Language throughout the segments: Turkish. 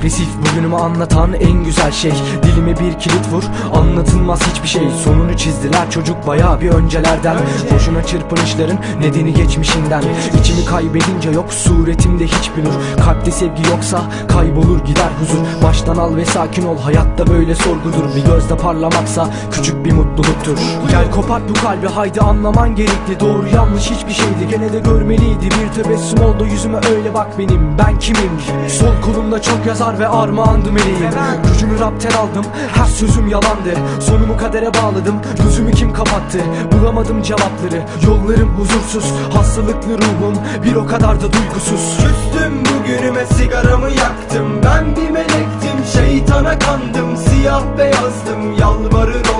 Depresif bugünümü anlatan en güzel şey. Dilime bir kilit vur anlatılmaz hiçbir şey. Sonunu çizdiler çocuk bayağı bir öncelerden. Boşuna çırpınışların nedeni geçmişinden. İçimi kaybedince yok suretimde hiçbir nur. Kalpte sevgi yoksa kaybolur gider huzur. Baştan al ve sakin ol hayatta böyle sorgudur. Bir gözde parlamaksa küçük bir mutluluktur. Gel kopart bu kalbi haydi anlaman gerekli. Doğru yanlış hiçbir şeydi gene de görmeliydi. Bir tebessüm oldu yüzüme öyle bak benim. Ben kimim? Sol kolumda çok yazar ve armağandı meleğim Gücümü rapten aldım her sözüm yalandı. Sonumu kadere bağladım gözümü kim kapattı? Bulamadım cevapları yollarım huzursuz. Hastalıklı ruhum bir o kadar da duygusuz. Küstüm bugünüme sigaramı yaktım. Ben bir melektim şeytana kandım. Siyah beyazdım yalvarır oldum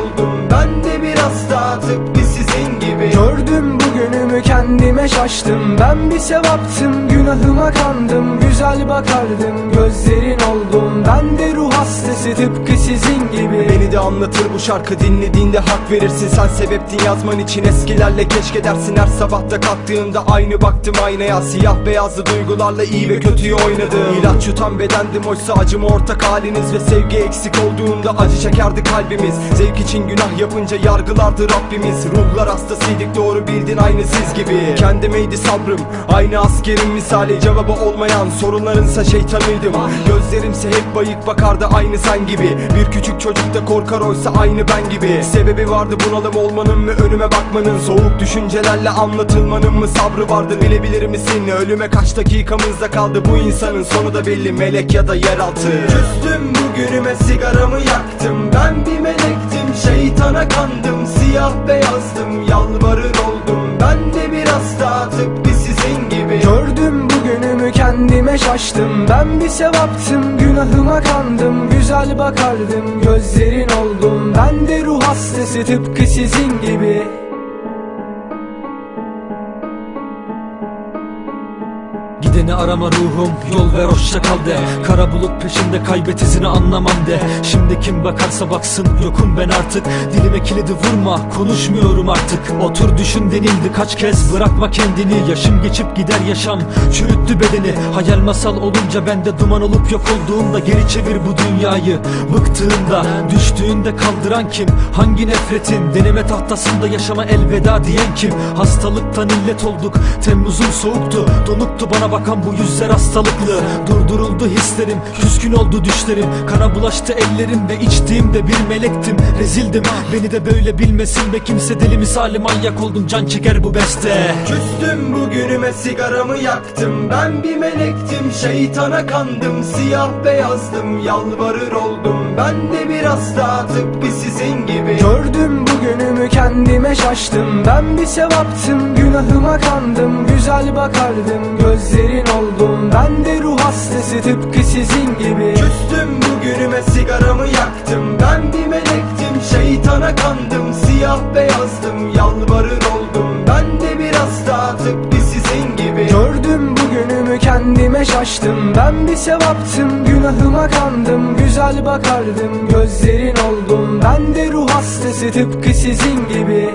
kendime şaştım Ben bir sevaptım. Günahıma kandım Güzel bakardım gözlerin oldum Ben de ruh hastası tıpkı sizin gibi. Beni de anlatır bu şarkı dinlediğinde hak verirsin. Sen sebeptin yazman için eskilerle keşke dersin. Her sabahta kalktığımda aynı baktım aynaya. Siyah beyazlı duygularla iyi ve kötüyü oynadım. İlaç yutan bedendim oysa acıma ortak haliniz. Ve sevgi eksik olduğunda acı çekerdi kalbimiz. Zevk için günah yapınca yargılardı Rabbimiz. Ruhlar hastasıydık doğru bildin aynı siz gibi. Kendimeydi sabrım aynı askerin misali. Cevabı olmayan sorunlarınsa şeytanıydım. Gözlerimse hep bayık bakardı aynı sen gibi. Bir küçük çocuk da korkar oysa aynı ben gibi. Sebebi vardı bunalım olmanın mı önüme bakmanın. Soğuk düşüncelerle anlatılmanın mı sabrı vardı Bilebilir misin? Ölüme kaç dakikamızda kaldı Bu insanın sonu da belli. Melek ya da yeraltı. Küstüm bugünüme sigaramı yaktım. Ben bir melektim şeytana kandım kendime şaştım Ben bir sevaptım. Günahıma kandım Güzel bakardım. Gözlerin oldum Ben de ruh hastası tıpkı sizin gibi Gideni arama ruhum yol ver hoşça kal de. Kara bulut peşinde kaybet izini anlamam de. Şimdi kim bakarsa baksın yokum ben artık. Dilime kilidi vurma konuşmuyorum artık. Otur düşün denildi kaç kez bırakma kendini. Yaşım geçip gider yaşam çürüttü bedeni. Hayal masal olunca ben de duman olup yok olduğumda Geri çevir bu dünyayı. Bıktığında Düştüğünde kaldıran kim? Hangi nefretin? Deneme tahtasında yaşama elveda diyen kim? Hastalıktan illet olduk Temmuz'un soğuktu Donuktu bana bakan bu yüzler hastalıklı. Durduruldu hislerim Küskün oldu düşlerim. Kana bulaştı ellerim ve içtiğimde bir melektim. Rezildim beni de böyle bilmesin be kimse Deli misali manyak oldum can çeker bu beste. Küstüm bugünüme sigaramı yaktım. Ben bir melektim şeytana kandım. Siyah beyazdım yalvarır oldum. Ben de biraz daha tıpkı sizin gibi kendime şaştım. Ben bir sevaptım. Günahıma kandım. Güzel bakardım. Gözlerin oldum. Ben de ruh hastası tıpkı sizin gibi. Küstüm bugünüme sigaramı yaktım. Ben bir melektim. Şeytana kandım. Siyah beyazdım. Yalvarır oldum. Ben de biraz daha tıpkı sizin gibi. Gördüm bugünümü kendime şaştım. Ben bir sevaptım. Günahıma kandım. Güzel bakardım. Gözlerin oldum. Ben tıpkı sizin gibi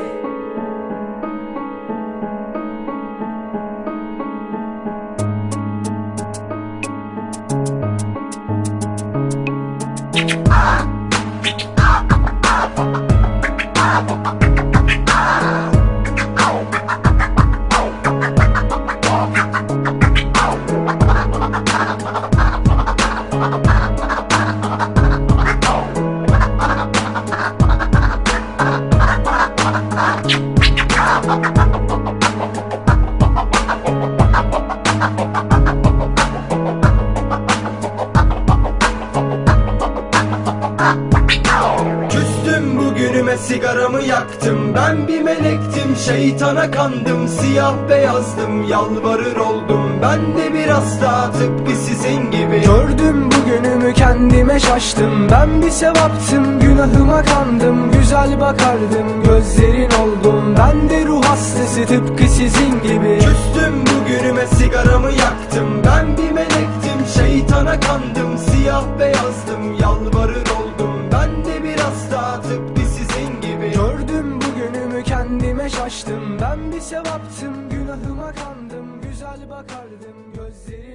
sigaramı yaktım. Ben bir melektim şeytana kandım. Siyah beyazdım yalvarır oldum. Ben de biraz daha tıpkı sizin gibi. Gördüm bugünümü kendime şaştım. Ben bir sevaptım günahıma kandım. Güzel bakardım gözlerin oldum Ben de ruh hastası tıpkı sizin gibi. Küstüm bugünüme sigaramı yaktım. Ben bir melektim şeytana kandım. Siyah beyazdım kendime şaştım Ben bir sevaptım. Günahıma kandım. Güzel bakardım. Gözlerin oldum